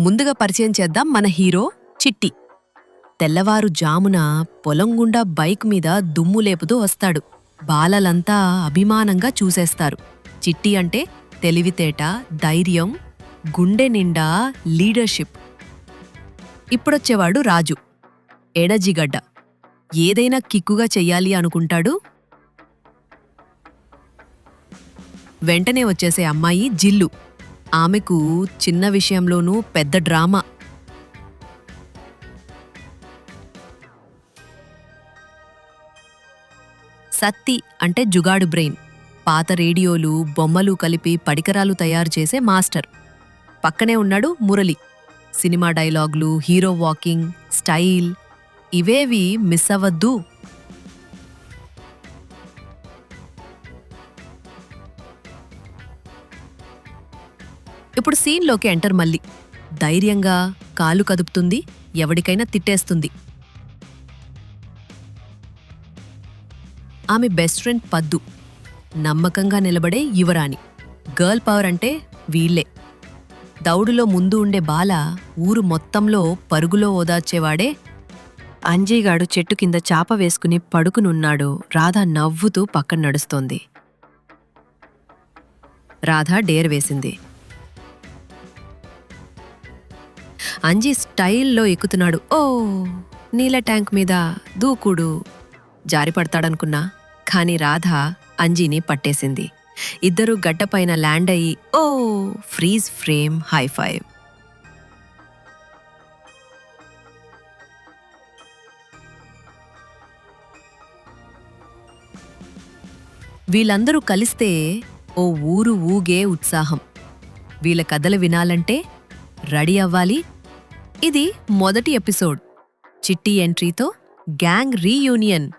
ముందుగా పరిచయం చేద్దాం మన హీరో చిట్టి. తెల్లవారు జామున పొలం గుండా బైక్ మీద దుమ్ము లేపుతూ వస్తాడు. బాలలంతా అభిమానంగా చూసేస్తారు. చిట్టి అంటే తెలివితేట ధైర్యం గుండె నిండా లీడర్షిప్. ఇప్పుడొచ్చేవాడు రాజు. ఎడజిగడ్డ ఏదైనా కిక్కుగా చెయ్యాలి అనుకుంటాడు. వెంటనే వచ్చేసే అమ్మాయి జిల్లు. ఆమెకు చిన్న విషయంలోనూ పెద్ద డ్రామా. సత్తి అంటే జుగాడు బ్రెయిన్. పాత రేడియోలు బొమ్మలు కలిపి పడికరాలు తయారు చేసే మాస్టర్. పక్కనే ఉన్నాడు మురళి. సినిమా డైలాగ్లు హీరో వాకింగ్ స్టైల్ ఇవేవి మిస్ అవ్వద్దు. ఇప్పుడు సీన్లోకి ఎంటర్ మళ్ళీ. ధైర్యంగా కాలు కదుపుతుంది ఎవడికైనా తిట్టేస్తుంది. ఆమె బెస్ట్ ఫ్రెండ్ పద్దు. నమ్మకంగా నిలబడే యువరాణి. గర్ల్ పవర్ అంటే వీళ్ళే. దౌడులో ముందు ఉండే బాల ఊరు మొత్తంలో పరుగులో ఓదార్చేవాడే. అంజీగాడు చెట్టు కింద చాప వేసుకుని పడుకునున్నాడు. రాధ నవ్వుతూ పక్కన నడుస్తోంది. రాధ డేర్ వేసింది. అంజీ స్టైల్లో ఎక్కుతున్నాడు. ఓ నీల ట్యాంక్ మీద దూకుడు జారిపడతాడనుకున్నా కాని రాధ అంజీని పట్టేసింది. ఇద్దరూ గడ్డపైన ల్యాండ్ అయ్యి ఓ ఫ్రీజ్ ఫ్రేమ్ హై ఫైవ్. వీళ్ళందరూ కలిస్తే ఓ ఊరు ఊగే ఉత్సాహం. వీళ్ళ కథలు వినాలంటే రెడీ అవ్వాలి. ఇది మొదటి ఎపిసోడ్. చిట్టి ఎంట్రీతో గ్యాంగ్ రీయూనియన్.